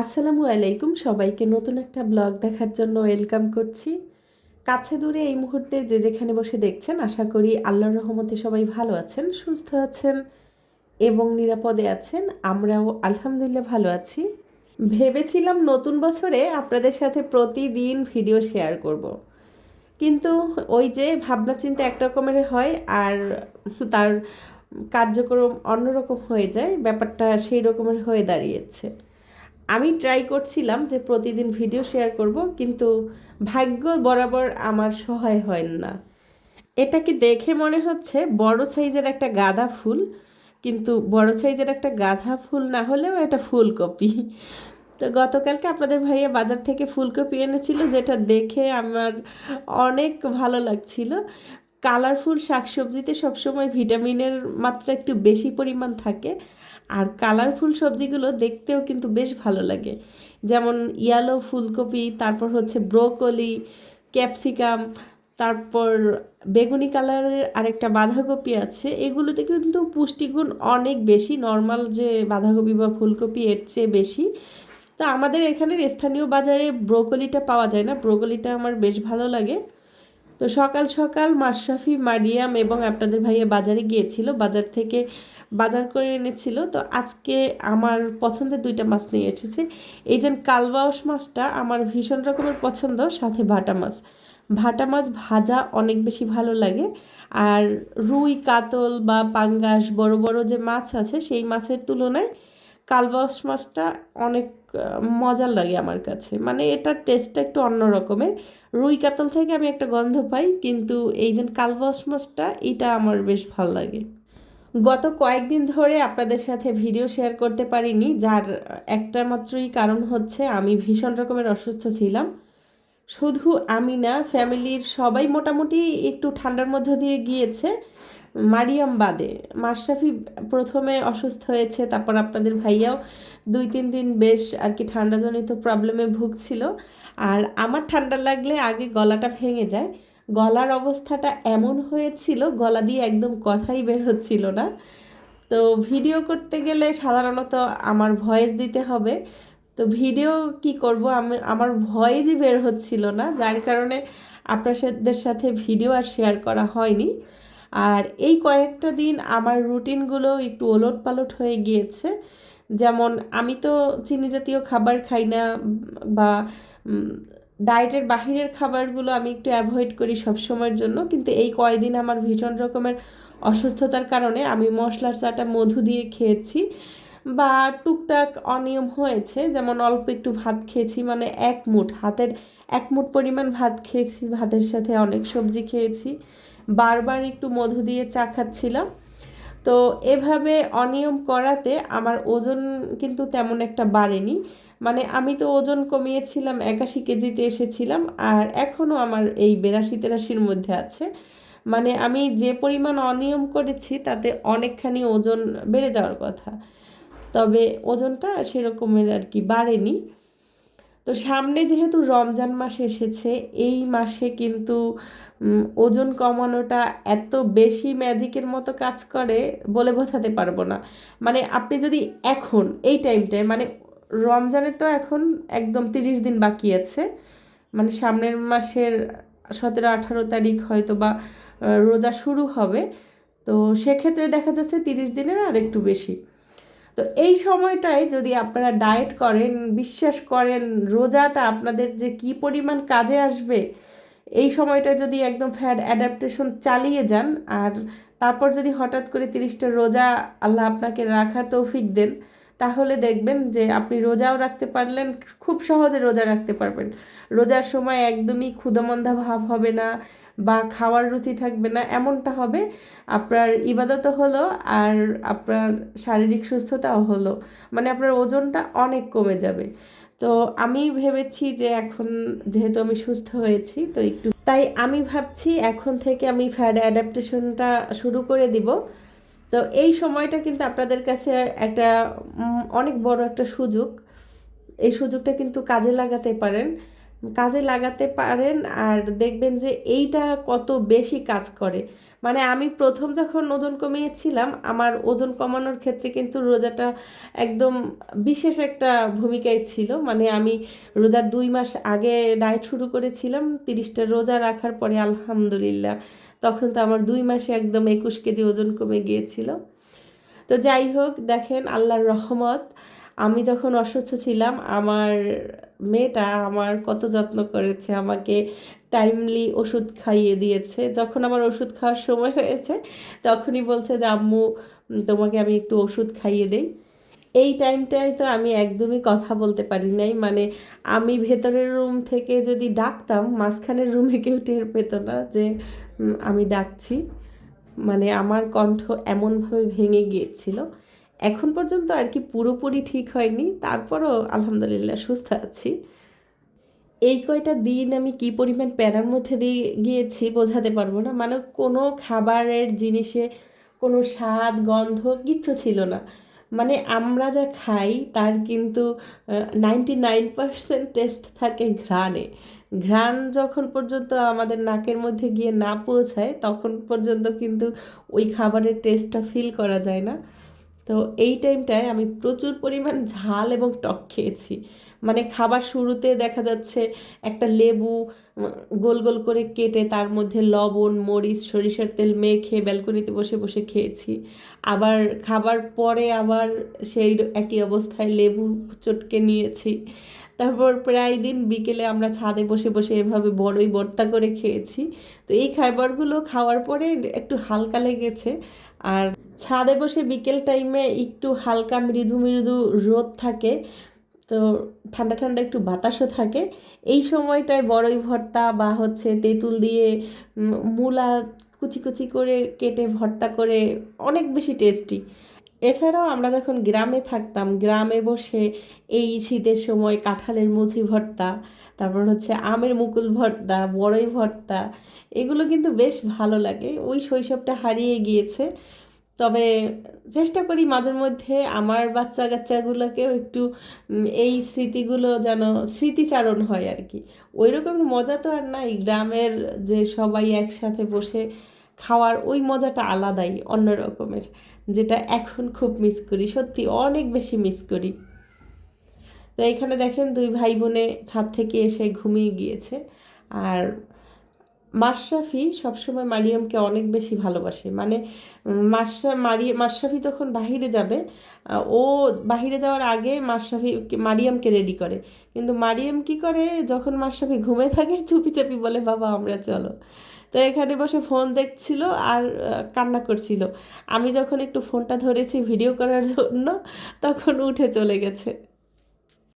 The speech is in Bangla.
আসসালামু আলাইকুম সবাইকে নতুন একটা ব্লগ দেখার জন্য ওয়েলকাম করছি। কাছে দূরে এই মুহূর্তে যে যেখানে বসে দেখছেন, আশা করি আল্লাহর রহমতে সবাই ভালো আছেন, সুস্থ আছেন এবং নিরাপদে আছেন। আমরাও আলহামদুলিল্লাহ ভালো আছি। ভেবেছিলাম নতুন বছরে আপনাদের সাথে প্রতিদিন ভিডিও শেয়ার করব। কিন্তু ওই যে ভাবনা চিন্তা একরকমের হয় আর তার কার্যক্রম অন্যরকম হয়ে যায়, ব্যাপারটা সেই রকমের হয়ে দাঁড়িয়েছে। আমি ট্রাই করছিলাম যে প্রতিদিন ভিডিও শেয়ার করব, কিন্তু ভাগ্য বরাবর আমার সহায় হয় না। এটাকে দেখে মনে হচ্ছে? বড় সাইজের একটা গাঁদা ফুল, কিন্তু বড় সাইজের একটা গাঁদা ফুল না হলেও এটা ফুলকপি। তো গতকালকে আপনাদের ভাইয়া বাজার থেকে ফুলকপি এনেছিল, যেটা দেখে আমার অনেক ভালো লাগছিল। কালারফুল শাকসবজিতে সবসময় ভিটামিনের মাত্রা একটু বেশি পরিমাণ থাকে। আর কালারফুল সবজিগুলো দেখতেও কিন্তু বেশ ভালো লাগে। যেমন ইয়ালো ফুলকপি, তারপর হচ্ছে ব্রোকলি ক্যাপসিকাম তারপর বেগুনি কালারের আরেকটা বাঁধাকপি আছে। এগুলোতে কিন্তু পুষ্টিগুণ অনেক বেশি নর্মাল যে বাঁধাকপি বা ফুলকপি এর চেয়ে বেশি। তা আমাদের এখানের স্থানীয় বাজারে ব্রোকলিটা পাওয়া যায় না ব্রোকলিটা আমার বেশ ভালো লাগে। তো সকাল সকাল মাশরাফি, মারিয়াম এবং আপনাদের ভাইয়া বাজারে গিয়েছিল। বাজার থেকে বাজার করে এনেছিল। তো আজকে আমার পছন্দের দুইটা মাছ নিয়ে এসেছে। এই যে কালবাউস মাছটা আমার ভীষণ রকমের পছন্দ, সাথে ভাটা মাছ। ভাটা মাছ ভাজা অনেক বেশি ভালো লাগে। আর রুই, কাতল বা পাঙ্গাস বড় বড় যে মাছ আছে, সেই মাছের তুলনায় কালবাউস মাছটা অনেক মজার লাগে আমার কাছে। মানে এটার টেস্টটা একটু অন্য রকমের। রুই, কাতল থেকে আমি একটা গন্ধ পাই, কিন্তু এই যে কালবাউস মাছটা, এটা আমার বেশ ভালো লাগে। গত কয়েকদিন ধরে আপনাদের সাথে ভিডিও শেয়ার করতে পারিনি, যার একটা মাত্রই কারণ হচ্ছে আমি ভীষণ রকমের অসুস্থ ছিলাম। শুধু আমি না, ফ্যামিলির সবাই মোটামুটি একটু ঠান্ডার মধ্য দিয়ে গিয়েছে। মারিয়াম বাদে, মাশরাফি প্রথমে অসুস্থ হয়েছে, তারপর আপনাদের ভাইয়াও দুই তিন দিন বেশ আর কি ঠান্ডাজনিত প্রবলেমে ভুগছিল। আর আমার ঠান্ডা লাগলে আগে গলাটা ভেঙে যায়। গলার অবস্থাটা এমন হয়েছিল, গলা দিয়ে একদম কথাই বের হচ্ছিল না। তো ভিডিও করতে গেলে সাধারণত আমার ভয়েস দিতে হবে। তো ভিডিও কি করব? আমি, আমার ভয়েসই বের হচ্ছিল না, যার কারণে আপনাদের সাথে ভিডিও আর শেয়ার করা হয়নি। আর এই কয়েকটা দিন আমার রুটিনগুলো একটু ওলট পালট হয়ে গিয়েছে। যেমন, আমি তো চিনি জাতীয় খাবার খাই না বা ডায়েটের বাহিরের খাবারগুলো আমি একটু অ্যাভয়েড করি সব সময়ের জন্য, কিন্তু এই কয়দিন আমার ভীষণ রকমের অসুস্থতার কারণে আমি মশলার চাটা মধু দিয়ে খেয়েছি বা টুকটাক অনিয়ম হয়েছে, যেমন অল্প একটু ভাত খেয়েছি মানে এক মুঠ, হাতের এক মুঠ পরিমাণ ভাত খেয়েছি, ভাতের সাথে অনেক সবজি খেয়েছি, বারবার একটু মধু দিয়ে চা খাচ্ছিলাম। তো এভাবে অনিয়ম করাতে আমার ওজন কিন্তু তেমন একটা বাড়েনি। মানে আমি তো ওজন কমিয়েছিলাম একাশি কেজিতে এসেছিলাম আর এখনও আমার এই বেরাশি তেরাশির মধ্যে আছে। মানে আমি যে পরিমাণ অনিয়ম করেছি তাতে অনেকখানি ওজন বেড়ে যাওয়ার কথা। তবে ওজনটা সেরকমের আর কি বাড়েনি। তো সামনে যেহেতু রমজান মাস এসেছে, এই মাসে কিন্তু ওজন কমানোটা এত বেশি ম্যাজিকের মতো কাজ করে বলে বোঝাতে পারব না। মানে আপনি যদি এখন, এই টাইমটায় মানে রমজানের তো এখন একদম তিরিশ দিন বাকি আছে। মানে সামনের মাসের সতেরো, আঠারো তারিখ হয়তো বা রোজা শুরু হবে। তো সেক্ষেত্রে দেখা যাচ্ছে তিরিশ দিনের আর একটু বেশি। তো এই সময়টায় যদি আপনারা ডায়েট করেন, বিশ্বাস করেন, রোজাটা আপনাদের যে কি পরিমাণ কাজে আসবে, এই সময়টা যদি একদম ফ্যাট অ্যাডাপ্টেশন চালিয়ে যান, আর তারপর যদি হঠাৎ করে তিরিশটা রোজা আল্লাহ আপনাকে রাখার তৌফিক দেন তাহলে দেখবেন যে আপনি রোজাও রাখতে পারলেন, খুব সহজে রোজা রাখতে পারবেন। রোজার সময় একদমই ক্ষুদামন্দা ভাব হবে না বা খাওয়ার রুচি থাকবে না, এমনটা হবে। আপনার ইবাদতও হলো আর আপনার শারীরিক সুস্থতাও হলো। মানে আপনার ওজনটা অনেক কমে যাবে। তো আমি ভেবেছি যে এখন যেহেতু আমি সুস্থ হয়েছি, তো একটু তাই আমি ভাবছি এখন থেকে আমি ফ্যাড অ্যাডাপ্টেশনটা শুরু করে দিব। তো এই সময়টা কিন্তু আপনাদের কাছে একটা অনেক বড় একটা সুযোগ। এই সুযোগটা কিন্তু কাজে লাগাতে পারেন। কাজে লাগাতে পারেন আর দেখবেন যে এইটা কত বেশি কাজ করে। মানে আমি প্রথম যখন ওজন কমিয়েছিলাম, আমার ওজন কমানোর ক্ষেত্রে কিন্তু রোজাটা একদম বিশেষ একটা ভূমিকায় ছিল। মানে আমি রোজার দুই মাস আগে ডায়েট শুরু করেছিলাম, তিরিশটা রোজা রাখার পরে আলহামদুলিল্লাহ তখন তো আমার দুই মাসে একদম একুশ কেজি ওজন কমে গিয়েছিল। তো যাই হোক, দেখেন আল্লাহর রহমত, আমি যখন অসুস্থ ছিলাম, আমার মেয়েটা আমার কত যত্ন করেছে, আমাকে টাইমলি ওষুধ খাইয়ে দিয়েছে। যখন আমার ওষুধ খাওয়ার সময় হয়েছে, তখনই বলছে যে, আম্মু, তোমাকে আমি একটু ওষুধ খাইয়ে দেই। এই টাইমটায় তো আমি একদমই কথা বলতে পারি নাই। মানে আমি ভেতরের রুম থেকে যদি ডাকতাম, মাঝখানের রুমে কেউ টের পেত না যে আমি ডাকছি। মানে আমার কণ্ঠ এমনভাবে ভেঙে গিয়েছিল। এখন পর্যন্ত আর কি পুরোপুরি ঠিক হয়নি। তারপরও আলহামদুলিল্লাহ সুস্থ আছি। এই কয়টা দিন আমি কি পরিমাণ প্যারার মধ্যে দিয়ে গিয়েছি বোঝাতে পারব না। মানে কোনো খাবারের জিনিসে কোনো স্বাদ, গন্ধ কিচ্ছু ছিল না। মানে আমরা যা খাই তার কিন্তু নাইনটি নাইন পারসেন্ট টেস্ট থাকে ঘ্রাণে। ঘ্রাণ যখন পর্যন্ত আমাদের নাকের মধ্যে গিয়ে না পৌঁছায়, তখন পর্যন্ত কিন্তু ওই খাবারের টেস্টটা ফিল করা যায় না। তো এই টাইমটায় আমি প্রচুর পরিমাণ ঝাল এবং টক খেয়েছি। মানে খাবার শুরুতে দেখা যাচ্ছে একটা লেবু গোল গোল করে কেটে তার মধ্যে লবণ মরিচ সরিষার তেল মেখে ব্যালকনিতে বসে বসে খেয়েছি। আবার খাবার পরে আবার সেই একই অবস্থায় লেবু চটকে নিয়েছি। তারপর প্রায় দিন বিকেলে আমরা ছাদে বসে বসে এভাবে বড়ই ভর্তা করে খেয়েছি। তো এই খাবারগুলো খাওয়ার পরে একটু হালকা লেগেছে। আর ছাদে বসে বিকেল টাইমে একটু হালকা মৃদু মৃদু রোদ থাকে। তো ঠান্ডা ঠান্ডা একটু বাতাসও থাকে। এই সময়টায় বড়ই ভর্তা বা হচ্ছে তেঁতুল দিয়ে মূলা কুচি কুচি করে কেটে ভর্তা করে অনেক বেশি টেস্টি এছাড়াও আমরা যখন গ্রামে থাকতাম, গ্রামে বসে এই শীতের সময় কাঁঠালের মুচি ভর্তা, তারপর হচ্ছে আমের মুকুল ভর্তা, বড়ই ভর্তা, এগুলো কিন্তু বেশ ভালো লাগে। ওই শৈশবটা হারিয়ে গিয়েছে। তবে চেষ্টা করি মাঝে মধ্যে আমার বাচ্চা কাচ্চাগুলোকেও একটু এই স্মৃতিগুলো যেন স্মৃতিচারণ হয় আর কি। ওই রকম মজা তো আর নাই। গ্রামের যে সবাই একসাথে বসে খাওয়ার ওই মজাটা আলাদাই, অন্য রকমের, যেটা এখন খুব মিস করি। সত্যি অনেক বেশি মিস করি। তো এখানে দেখেন দুই ভাই বোনে ছাদ থেকে এসে ঘুমিয়ে গিয়েছে। আর মাশরাফি সবসময় মারিয়ামকে অনেক বেশি ভালোবাসে। মানে মাশরা, মারি, মাশরাফি তখন বাহিরে যাবে ও বাহিরে যাওয়ার আগে মাশরাফি মারিয়ামকে রেডি করে। কিন্তু মারিয়াম কি করে? যখন মাশরাফি ঘুমে থাকে, চুপি চাপি বলে, বাবা, আমরা চলো। তো এখানে বসে ফোন দেখছিল আর কান্না করছিল। আমি যখন একটু ফোনটা ধরেছি ভিডিও করার জন্য, তখন উঠে চলে গেছে।